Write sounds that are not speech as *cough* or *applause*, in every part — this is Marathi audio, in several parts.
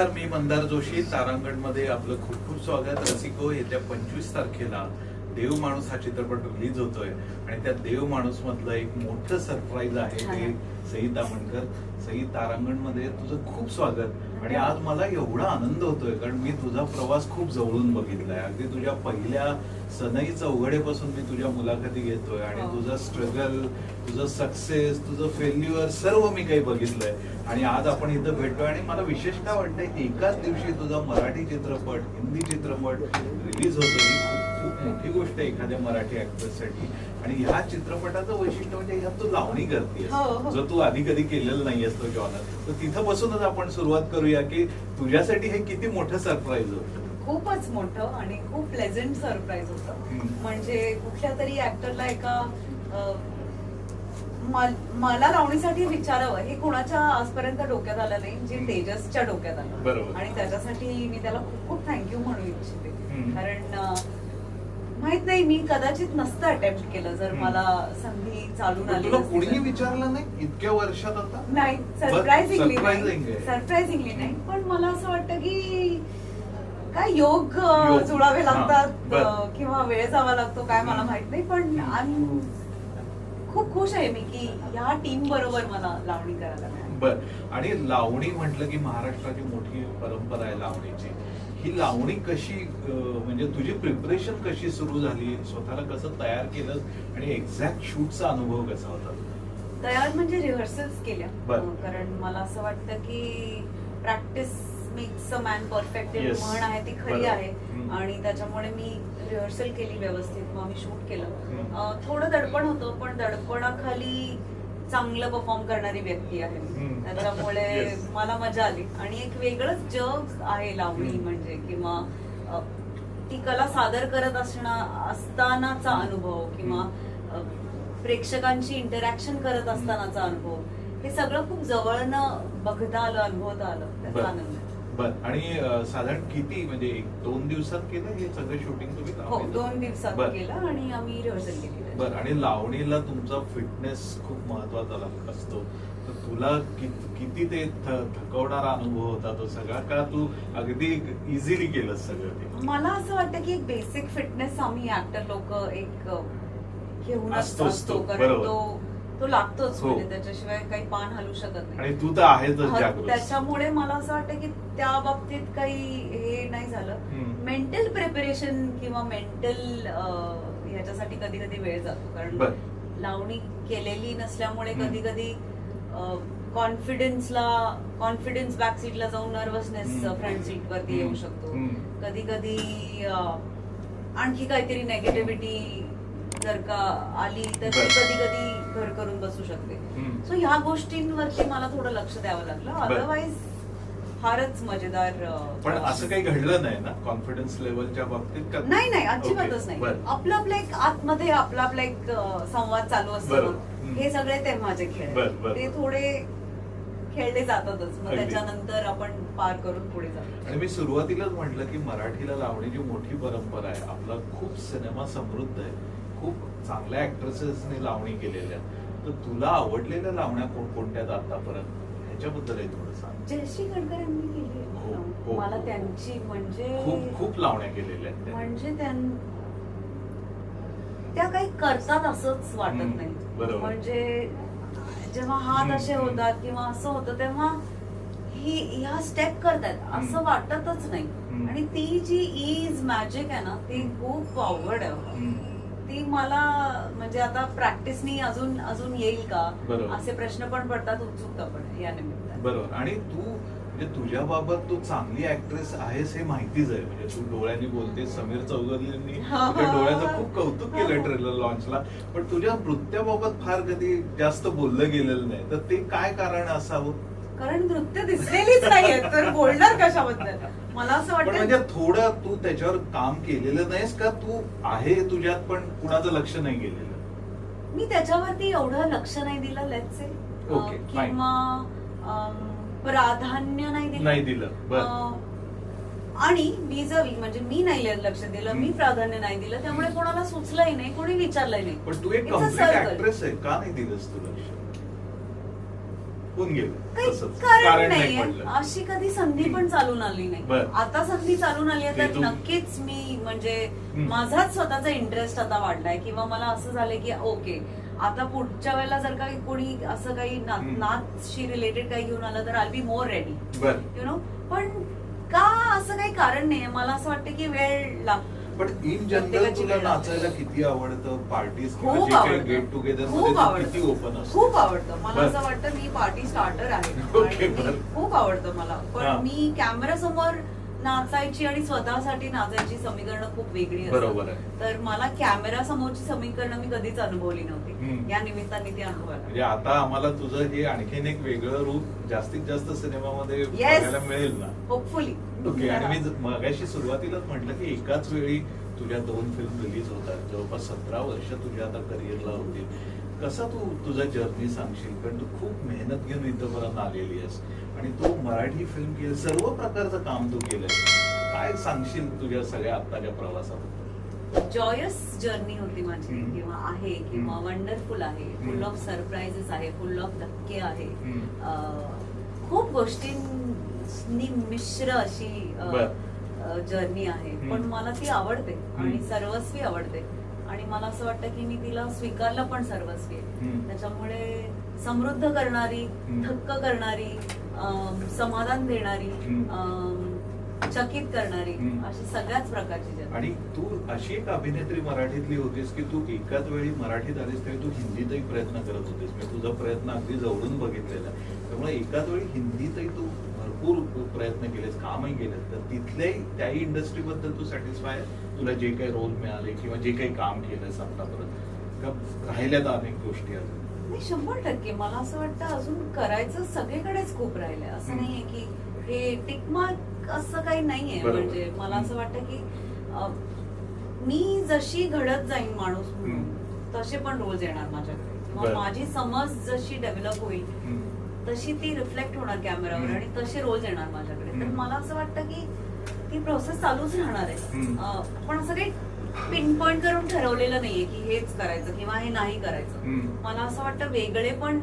नमस्कार मी मंदार जोशी. तारांगणमध्ये आपलं खूप खूप स्वागत. रसिको येत्या पंचवीस तारखेला देव माणूस हा चित्रपट रिलीज होतोय. आणि त्या देव माणूस मधलं एक मोठं सरप्राईज आहे ते सई तामणकर सई तारांगणमध्ये तुझं खूप स्वागत. आणि आज मला एवढा आनंद होतोय कारण मी तुझा प्रवास खूप जवळून बघितलाय. अगदी तुझ्या पहिल्या सनई चौघडेपासून मी तुझ्या मुलाखती घेतोय आणि हो. तुझं स्ट्रगल तुझं सक्सेस तुझं फेल्युअर सर्व मी काही बघितलंय. आणि आज आपण इथं भेटतोय आणि मला विशेष काय वाटतंय एकाच दिवशी तुझा मराठी चित्रपट हिंदी चित्रपट रिलीज होतो ही खूप खूप मोठी गोष्ट आहे एखाद्या मराठी ऍक्ट्रेस साठी. आणि ह्या चित्रपटाचं वैशिष्ट्य म्हणजे ह्यात तू लावणी करतेस. हो, हो. जो तू आधी कधी केलेलं नाहीयेस तो जॉनर तर तिथं बसूनच आपण सुरुवात करूया की तुझ्यासाठी हे किती मोठं सरप्राईज होतं खूपच मोठं आणि खूप प्लेझेंट सरप्राईज होतं. म्हणजे कुठल्या तरी ऍक्टरला एका मल- लावणीसाठी विचारावं हे कुणाच्या आजपर्यंत डोक्यात आलं नाही जे. तेजसच्या डोक्यात आलं बरोबर. आणि त्याच्यासाठी मी त्याला खूप खूप थँक्यू म्हणू इच्छिते. कारण माहीत नाही मी कदाचित नसतं अटेम्प्ट केलं जर. मला संधी चालून आली तुला नसती कुणीही तर. विचारलं नाही इतक्या वर्षात आता नाही सरप्राइझिंगली surprising नाही आहे. सरप्राइझिंगली नाही पण मला असं वाटतं की काय योग अ, योग. जुळावे हा, लागतात बर. अ, किंवा वेळ जावा लागतो काय मला माहीत नाही पण आम खूप खुश आहे मी की ह्या टीम बरोबर मला लावणी करायला मिळाली बर आणि लावणी म्हटलं की महाराष्ट्राची मोठी परंपरा आहे लावणीची ही लावणी कशी म्हणजे तुझी प्रिपरेशन कशी सुरू झाली? स्वतःला कसं तयार केलं? आणि एक्झॅक्ट शूटचा अनुभव कसा होता? तयार म्हणजे रिहर्सल्स केल्या. कारण मला असं वाटतं की practice makes a man perfect. म्हण आहे ती खरी. आहे. आणि त्याच्यामुळे मी रिहर्सल केली व्यवस्थित. मग मी शूट केलं. थोडं दडपण होतं पण दडपणाखाली चांगलं परफॉर्म करणारी व्यक्ती आहे. त्याच्यामुळे. मला मजा आली आणि एक वेगळंच जग आहे लावणी. म्हणजे किंवा ती कला सादर करत असणं असतानाचा अनुभव किंवा प्रेक्षकांची इंटरॅक्शन करत असतानाचा अनुभव हे सगळं खूप जवळनं बघता आलं अनुभवता आलं त्याचा आनंद. बर आणि साधारण किती म्हणजे एक दोन दिवसात केलं हे सगळं शूटिंग तुम्ही हो? दोन दिवसात बर. केलं आणि आम्ही रिहर्सल केली. बर आणि लावणीला तुमचा फिटनेस खूप महत्त्वाचा असतो तर तुला कि- किती ते थ- थकवणारा अनुभव होता तो सगळा का तू अगदी इझिली केलं सगळं ते मला असं वाटतं की एक बेसिक फिटनेस आम्ही ऍक्टर लोक एक अ, घेऊनच असतोच असतो कारण बरोबर. तो तो लागतोच हो. म्हणजे त्याच्याशिवाय काही पान हलू शकत नाही आणि तू तर हा, जागरूक त्याच्यामुळे मला असं वाटतं की त्या बाबतीत काही हे नाही झालं हम्म. मेंटल प्रिपरेशन किंवा मेंटल ह्याच्यासाठी कधी कधी वेळ जातो कारण. लावणी केलेली नसल्यामुळे हम्म. कधी कधी कॉन्फिडन्सला कॉन्फिडन्स बॅक सीटला जाऊन नर्वसनेस हम्म. फ्रंट सीट वरती येऊ शकतो हम्म. कधी कधी आणखी काहीतरी नेगेटिव्हिटी जर का आली तर ती. कधी कधी घर करून बसू शकते. सो ह्या गोष्टींवरती मला थोडं लक्ष द्यावं लागलं. अदरवाईज फारच मजेदार पण. असं काही घडलं नाही ना कॉन्फिडन्स लेवलच्या बाबतीत नाही नाही अजिबातच नाही. आपलं आपलं एक आतमध्ये आपला आपला एक संवाद चालू असतो. हे सगळे तेव्हाचे खेळ. ते थोडे खेळले जातातच मग. त्याच्यानंतर आपण पार करून पुढे जातो आणि मी सुरुवातीलाच म्हटलं की मराठीला लावण्याची मोठी परंपरा आहे आपला खूप सिनेमा समृद्ध आहे खूप चांगल्या ऍक्ट्रेसेसने लावणी केलेल्या तर तुला आवडलेल्या लावण्या कोण कोणत्या आहेत आतापर्यंत ह्याच्याबद्दल थोडं सांग जयश्री गडकरांनी केली हो, आहे. हो, मला हो. त्यांची म्हणजे खूप खूप लावण्या केलेल्या आहेत. म्हणजे त्यां काही करतात असंच वाटत नाही बरोबर. म्हणजे जेव्हा हात असे. होतात किंवा असं होतं तेव्हा ही ह्या स्टेप करतात असं. वाटतच नाही. आणि ती जी इज मॅजिक आहे ना ती खूप अवघड आहे. ती मला म्हणजे आता प्रॅक्टिसनी अजून अजून येईल का. असे प्रश्न पण पडतात उत्सुकता पण या निमित्ताने बरोबर आणि तू म्हणजे तुझ्या बाबत तू चांगली ऍक्ट्रेस आहेस हे माहितीच आहे. म्हणजे तू डोळ्यांनी बोलते समीर हा. तुझ्या डोळ्याचं खूप कौतुक केलं ट्रेलर लॉन्चला पण तुझ्या नृत्याबाबत फार कधी जास्त बोललं गेलेलं नाही. तर ते काय कारण असावं? कारण नृत्य दिसलेलीच नाहीये. तर बोलणार कशाबद्दल? मला असं पण म्हणजे वाटतं थोडं तू त्याच्यावर काम केलेलं नाहीस का? तू आहे तुझ्यात पण कुणाचं लक्ष नाही गेलेलं? मी त्याच्यावरती एवढं लक्ष नाही दिलं लेट्स से. किंवा प्राधान्य नाही दिलं. नाही दिलं. बर. आणि विजवी म्हणजे मी नाही लक्ष दिलं मी. प्राधान्य नाही दिलं त्यामुळे कोणाला सुचलंही नाही कोणी विचारलंही नाही. पण तू एक It's a complete circle. Actress आहे का नाही दिलंस तू लक्ष? होऊन गेलं. काही तसंच. कारण नाही नाहीये. पडलं. अशी कधी संधी पण चालून आली नाही. बरं. आता संधी चालून आली आहे ते तर तू- नक्कीच मी म्हणजे हम्म. माझाच स्वतःचा इंटरेस्ट आता वाढलाय किंवा मला असं झालंय की ओके आता पुढच्या वेळेला जर काही कोणी असं काही. नाचशी रिलेटेड काही घेऊन आलं तर I be more ready you know पण का असं काही कारण नाहीये मला असं वाटतं की वेळ लागतो पण इन जनरल तुला. नाचायला किती आवडतं पार्टीज. गेट टुगेदर खूप. किती ओपन खूप आवडतं मला. असं वाटतं मी पार्टी स्टार्टर आहे. *laughs* खूप आवडतं मला. पण मी कॅमेरा समोर नाचायची आणि स्वतःसाठी नाचायची समीकरणं खूप वेगळी असतात. बरोबर आहे. तर मला कॅमेरा समोरची समीकरणं मी कधीच अनुभवली नव्हती. या निमित्ताने ती अनुभवायला म्हणजे आता आम्हाला तुझं हे आणखीन एक वेगळं रूप जास्तीत जास्त सिनेमामध्ये Yes. बघायला मिळेल ना होपफुली ओके आणि मी *laughs* मगाशी सुरुवातीलाच म्हटलं की एकाच वेळी तुझ्या दोन फिल्म रिलीज होतात जवळपास सतरा वर्ष तुझ्या आता करिअरला होती कसा तू तुझा जर्नी सांगशील कारण तू खूप मेहनत घेऊन इथंपर्यंत आलेली आहेस आणि तू मराठी फिल्म केली सर्व प्रकारचं काम तू केलंय काय सांगशील तुझ्या सगळ्या आत्ताच्या प्रवासाबद्दल जॉयस जर्नी होती माझी. किंवा आहे किंवा. वंडरफुल आहे फुल. ऑफ सरप्राईजेस आहे फुल ऑफ धक्के आहे खूप गोष्टींनी मिश्र अशी. जर्नी आहे. पण मला ती आवडते आणि. सर्वस्वी आवडते आणि मला असं वाटतं की मी तिला स्वीकारलं पण सर्वस्वी आहे. त्याच्यामुळे समृद्ध करणारी. थक्क करणारी समाधान देणारी चकित करणारी. अशी सगळ्याच प्रकारची आणि तू अशी एक अभिनेत्री मराठीतली होतीस की तू एकाच वेळी मराठीत आलीस तरी तू हिंदीतही प्रयत्न करत होतीस मी तुझा प्रयत्न अगदी जवळून बघितलेला आहे. त्यामुळे एकाच वेळी हिंदीतही तू भरपूर प्रयत्न केलेस कामही केलेस तर तिथल्याही त्याही इंडस्ट्रीबद्दल तू सॅटिस्फाय तुला जे काही रोल मिळाले किंवा जे काही काम केलंस आतापर्यंत का राहिल्यात अनेक गोष्टी अजून नाही शंभर टक्के मला असं वाटतं अजून करायचं सगळीकडेच खूप राहिलंय असं. नाहीये की हे टिकमार्क असं काही नाहीये. म्हणजे मला असं वाटतं की मी जशी घडत जाईन माणूस म्हणून. तसे पण रोज येणार माझ्याकडे किंवा. माझी समज जशी डेव्हलप होईल. तशी ती रिफ्लेक्ट होणार कॅमेरावर. आणि तसे रोज येणार माझ्याकडे तर. मला असं वाटतं की ती प्रोसेस चालूच राहणार आहे पण असं काही पिन पॉइंट करून ठरवलेलं नाहीये की हेच करायचं किंवा हे नाही करायचं. मला असं वाटतं वेगळे पण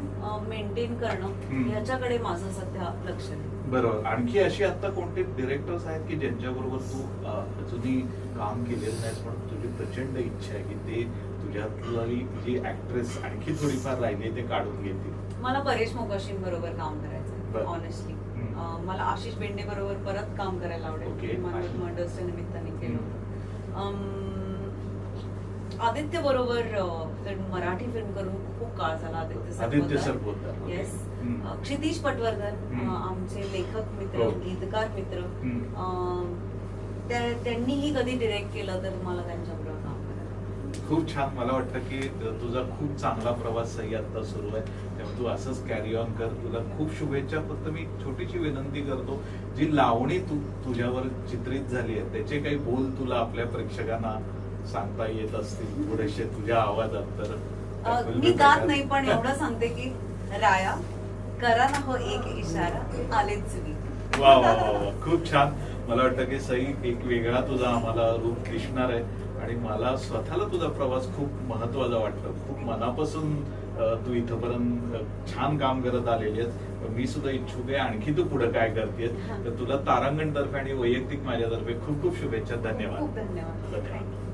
मेंटेन. करणं ह्याच्याकडे माझं सध्या लक्ष आहे बरोबर आणखी अशी आता कोणते डिरेक्टर्स आहेत की ज्यांच्याबरोबर तू अ, अजूनही काम केलेलं नाहीस पण तुझी प्रचंड इच्छा आहे की ते तुझ्यातली जी ऍक्ट्रेस आणखी थोडीफार राहिली ते काढून घेतील मला परेश मोकाशीन बरोबर काम. करायचं ऑनेस्टली. मला आशिष बेंडे बरोबर परत काम करायला. आवडेल मर्डर्सच्या निमित्ताने केलं. होतं आदित्य बरोबर मराठी फिल्म करून खूप काळ झाला आदित्य सरपोतदार. येस. क्षितिश पटवर्धन आमचे लेखक मित्र. गीतकार मित्र त्यांनीही कधी डिरेक्ट केलं तर मला आवडेल. खूप छान मला वाटतं की तुझा खूप चांगला प्रवास सही आता सुरू आहे. त्यामुळे तू असंच कॅरी ऑन कर. तुला खूप शुभेच्छा. फक्त मी छोटीशी विनंती करतो जी लावणी तू तुझ्यावर चित्रित झाली आहे त्याचे काही बोल तुला आपल्या प्रेक्षकांना सांगता येत असतील थोडेसे तुझ्या आवाजात तर. मी गात. नाही पण एवढं सांगते की राया करा ना हो एक इशारा आलेच वा वा वा. खूप छान. मला वाटतं की सई एक वेगळा तुझा आम्हाला रूप दिसणार आहे आणि मला स्वतःला तुझा प्रवास खूप महत्त्वाचा वाटतो. खूप मनापासून तू इथपर्यंत छान काम करत आलेली आहेस. मी सुद्धा इच्छुक आहे आणखी तू पुढे काय करतेस? तर तुला तारांगण तर्फे आणि वैयक्तिक माझ्यातर्फे खूप खूप शुभेच्छा. धन्यवाद. धन्यवाद.